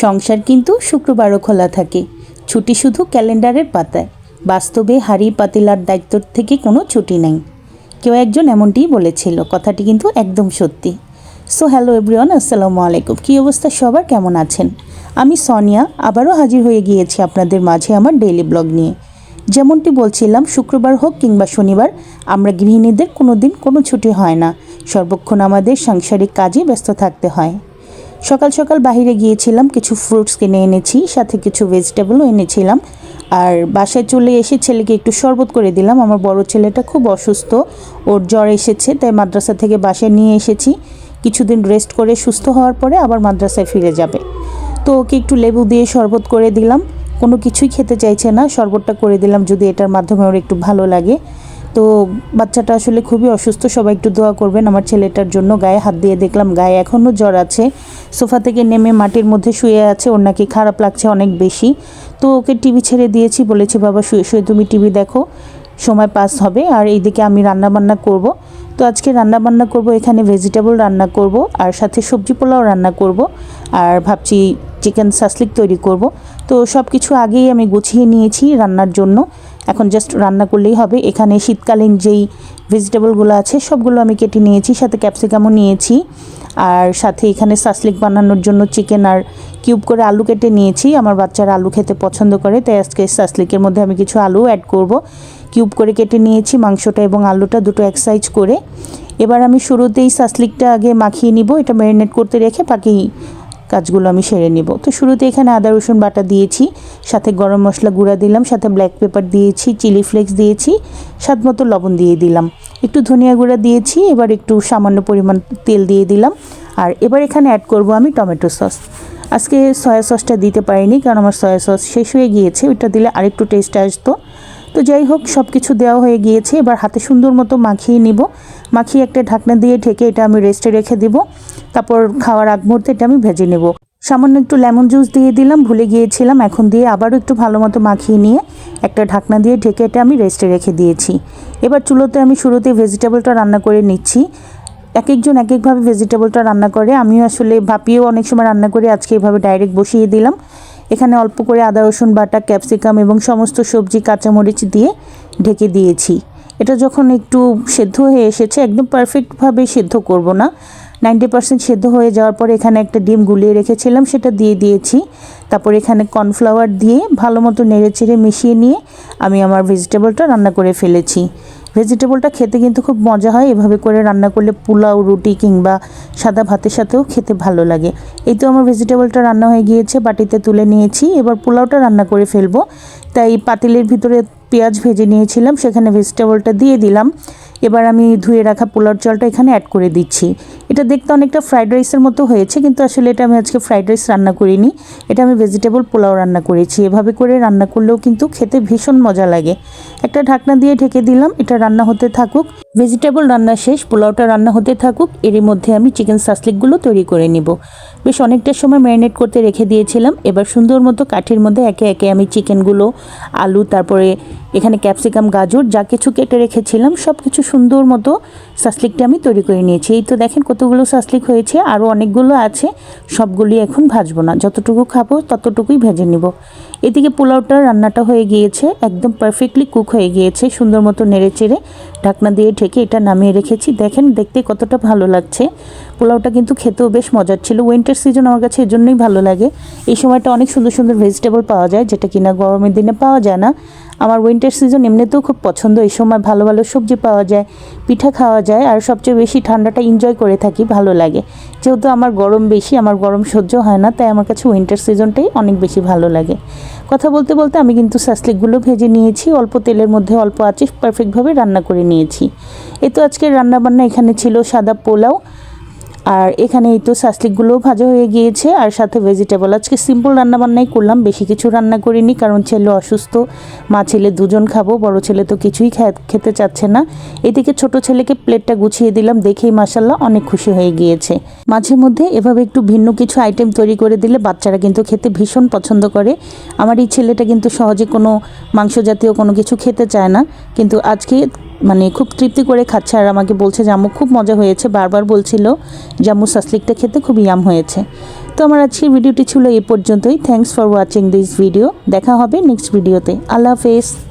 সংসার কিন্তু শুক্রবারও খোলা থাকে। ছুটি শুধু ক্যালেন্ডারের পাতায়। বাস্তবে হাড়ি পাতিলার দায়িত্ব থেকে কোনো ছুটি নেই। কেউ একজন এমনটিই বলেছিল, কথাটি কিন্তু একদম সত্যি। সো হ্যালো এভরিওয়ান, আসসালামু আলাইকুম। কী অবস্থা? সবার কেমন আছেন? আমি সনিয়া, আবারও হাজির হয়ে গিয়েছি আপনাদের মাঝে আমার ডেইলি ব্লগ নিয়ে। যেমনটি বলছিলাম, শুক্রবার হোক কিংবা শনিবার, আমরা গৃহিণীদের কোনো দিন কোনো ছুটি হয় না। সর্বক্ষণ আমাদের সাংসারিক কাজে ব্যস্ত থাকতে হয়। সকাল সকাল বাইরে গিয়েছিলাম, কিছু ফ্রুটস কিনে এনেছি, সাথে কিছু ভেজিটেবলও এনেছিলাম। আর বাসায় চলে এসে ছেলেকে একটু শরবত করে দিলাম। আমার বড় ছেলেটা খুব অসুস্থ, ওর জ্বর এসেছে, তাই মাদ্রাসা থেকে বাসায় নিয়ে এসেছি। কিছুদিন রেস্ট করে সুস্থ হওয়ার পরে আবার মাদ্রাসায় ফিরে যাবে। তো ওকে একটু লেবু দিয়ে শরবত করে দিলাম। কোনো কিছুই খেতে চাইছে না, শরবতটা করে দিলাম যদি এটার মাধ্যমে ওর একটু ভালো লাগে। তো বাচ্চাটা আসলে খুবই অসুস্থ, সবাই একটু দোয়া করবেন। আমার ছেলেটার জন্য গায়ে হাত দিয়ে দেখলাম গায়ে এখনও জ্বর আছে। সোফা থেকে নেমে মাটির মধ্যে শুয়ে আছে, ওর নাকি খারাপ লাগছে অনেক বেশি। তো ওকে টিভি ছেড়ে দিয়েছি, বলেছি, বাবা, শুয়ে শুয়ে তুমি টিভি দেখো, সময় পাস হবে, আর এইদিকে আমি রান্না বান্না করব। তো আজকে রান্না বান্না করব, এখানে ভেজিটেবল রান্না করব, আর সাথে সবজি পোলাও রান্না করব, আর ভাবছি চিকেন সাসলিক তৈরি করব। তো সব কিছু আগেই আমি গুছিয়ে নিয়েছি রান্নার জন্য। এখন জাস্ট রান্না করলেই হবে। এখানে শীতকালীন যেই ভেজিটেবলগুলো আছে, সবগুলো আমি কেটে নিয়েছি, সাথে ক্যাপসিকামও নিয়েছি। আর সাথে এখানে সাসলিক বানানোর জন্য চিকেন আর কিউব করে আলু কেটে নিয়েছি। আমার বাচ্চারা আলু খেতে পছন্দ করে, তাই আজকে সাসলিকের মধ্যে আমি কিছু আলু অ্যাড করব। কিউব করে কেটে নিয়েছি মাংসটা এবং আলুটা দুটো এক সাইজ করে। এবার আমি শুরুতেই সাসলিকটা আগে মাখিয়ে নিব, এটা ম্যারিনেট করতে রেখে বাকি কাজগুলো আমি সেরে নেব। তো শুরুতে এখানে আদা, রসুন বাটা দিয়েছি, সাথে গরম মশলা গুঁড়া দিলাম, সাথে ব্ল্যাক পেপার দিয়েছি চিলি ফ্লেক্স দিয়েছি, স্বাদ মতো লবণ দিয়ে দিলাম। একটু ধনিয়া গুঁড়া দিয়েছি, এবার একটু সামান্য পরিমাণ তেল দিয়ে দিলাম। আর এবার এখানে অ্যাড করব আমি টমেটো সস। আজকে সয়া সসটা দিতে পারিনি, কারণ আমার সয়া সস শেষ হয়ে গিয়েছে, ওইটা দিলে আরেকটু টেস্ট আসতো। তো যাই হোক সব কিছু দেওয়া হয়ে গিয়েছে। এবার হাতে সুন্দর মতো মাখিয়ে নিব। মাখিয়ে একটা ঢাকনা দিয়ে ঢেকে এটা আমি রেস্টে রেখে দিব। তারপর খাওয়ার আগ মুহূর্তে এটা আমি ভেজে নেব। সামান্য একটু লেমন জুস দিয়ে দিলাম, ভুলে গিয়েছিলাম। এখন দিয়ে আবারও একটু ভালো মতো মাখিয়ে নিয়ে একটা ঢাকনা দিয়ে ঢেকে এটা আমি রেস্টে রেখে দিয়েছি। এবার চুলোতে আমি শুরুতে ভেজিটেবলটা রান্না করে নিচ্ছি। এক একজন এক একভাবে ভেজিটেবলটা রান্না করে। আমিও আসলে ভাপিয়েও অনেক সময় রান্না করে, আজকে এভাবে ডাইরেক্ট বসিয়ে দিলাম। এখানে অল্প করে আদা, রসুন, বাটা, ক্যাপসিকাম এবং সমস্ত সবজি, কাঁচামরিচ দিয়ে ঢেকে দিয়েছি। এটা যখন একটু সেদ্ধ হয়ে এসেছে, একদম পারফেক্টভাবে সেদ্ধ করব না। নাইনটি পার্সেন্ট সেদ্ধ হয়ে যাওয়ার পর এখানে একটা ডিম গুলিয়ে রেখেছিলাম, সেটা দিয়ে দিয়েছি। তারপর এখানে কর্নফ্লাওয়ার দিয়ে ভালো মতো নেড়ে চেড়ে মিশিয়ে নিয়ে আমি আমার ভেজিটেবলটা রান্না করে ফেলেছি। ভেজিটেবলটা খেতে কিন্তু খুব মজা হয়। এভাবে করে রান্না করলে পোলাও, রুটি কিংবা সাদা ভাতের সাথেও খেতে ভালো লাগে। এই তো আমার ভেজিটেবলটা রান্না হয়ে গিয়েছে, বাটিতে তুলে নিয়েছি। এবার পোলাওটা রান্না করে ফেলব। তাই পাতিলের ভিতরে পেঁয়াজ ভেজে নিয়েছিলাম, সেখানে ভেজিটেবলটা দিয়ে দিলাম। এবার আমি ধুয়ে রাখা পোলাওর চালটা এখানে অ্যাড করে দিচ্ছি। এটা দেখতে অনেকটা ফ্রাইড রাইসের মতো হয়েছে, কিন্তু আসলে এটা আমি আজকে ফ্রাইড রাইস রান্না করিনি। এটা আমি ভেজিটেবল পোলাও রান্না করেছি। এভাবে করে রান্না করলেও কিন্তু খেতে ভীষণ মজা লাগে। একটা ঢাকনা দিয়ে ঢেকে দিলাম, এটা রান্না হতে থাকুক। ভেজিটেবল রান্না শেষ, পোলাওটা রান্না হতে থাকুক, এরই মধ্যে আমি চিকেন সাসলিকগুলো তৈরি করে নিব। বেশ অনেকটা সময় ম্যারিনেট করতে রেখে দিয়েছিলাম। এবার সুন্দর মতো কাঠির মধ্যে একে একে আমি চিকেনগুলো আলু, তারপরে এখানে ক্যাপসিকাম, গাজর, যা কিছু কেটে রেখেছিলাম সব কিছু সুন্দর মতো সাসলিকটা আমি তৈরি করে নিয়েছি। এই তো দেখেন কতগুলো সাসলিক হয়েছে, আরও অনেকগুলো আছে, সবগুলি এখন ভাজবো না। যতটুকু খাব, ততটুকুই ভেজে নিব। এদিকে পোলাওটা রান্নাটা হয়ে গিয়েছে, একদম পারফেক্টলি কুক হয়ে গিয়েছে, সুন্দর মতো নেড়ে চেড়ে ঢাকনা দিয়ে ঢেকে এটা নামিয়ে রেখেছি। দেখেন, দেখতে কতটা ভালো লাগছে। পোলাওটা কিন্তু খেতেও বেশ মজার ছিল। উইন্টার সিজন আমার কাছে এজন্যই ভালো লাগে। এই সময়টা অনেক সুন্দর সুন্দর ভেজিটেবল পাওয়া যায়, যেটা কিনা গরমের দিনে পাওয়া যায় না। আমার উইন্টার সিজন এমনিতেও খুব পছন্দ। এই সময় ভালো ভালো সবজি পাওয়া যায়, পিঠা খাওয়া যায়, আর সবচেয়ে বেশি ঠান্ডাটা এনজয় করে থাকি, ভালো লাগে। যেহেতু আমার গরম বেশি, আমার গরম সহ্য হয় না, তাই আমার কাছে উইন্টার সিজনটাই অনেক বেশি ভালো লাগে। কথা বলতে বলতে আমি কিন্তু সাসলিকগুলো ভেজে নিয়েছি, অল্প তেলের মধ্যে অল্প আছে পারফেক্টভাবে রান্না করে নিয়েছি। এ তো আজকের রান্নাবান্না এখানে ছিল সাদা পোলাও আর এখানে এই তো সাসলিকগুলোও ভাজা হয়ে গিয়েছে, আর সাথে ভেজিটেবল আজকে সিম্পল রান্নাবান্নাই করলাম, বেশি কিছু রান্না করিনি, কারণ ছেলে অসুস্থ, মা ছেলে দুজন খাব, বড় ছেলে তো কিছুই খেতে চাচ্ছে না। এদিকে ছোট ছেলেকে প্লেটটা গুছিয়ে দিলাম, দেখেই মাসাল্লাহ অনেক খুশি হয়ে গিয়েছে। মাঝে মধ্যে এভাবে একটু ভিন্ন কিছু আইটেম তৈরি করে দিলে বাচ্চারা কিন্তু খেতে ভীষণ পছন্দ করে। আমার এই ছেলেটা কিন্তু সহজে কোনো মাংস জাতীয় কোনো কিছু খেতে চায় না, কিন্তু আজকে মানে খুব তৃপ্তি করে খাচ্ছে। আর আমাকে বলছে যে, আম্মু, খুব মজা হয়েছে। বারবার বলছিল যে, আম্মু সাসলিকটা খেতে খুব ইয়াম হয়েছে। তো আমার আজকের ভিডিওটি ছিল এ পর্যন্তই। Thanks for watching this video দেখা হবে নেক্সট ভিডিওতে আল্লাহ হাফেজ।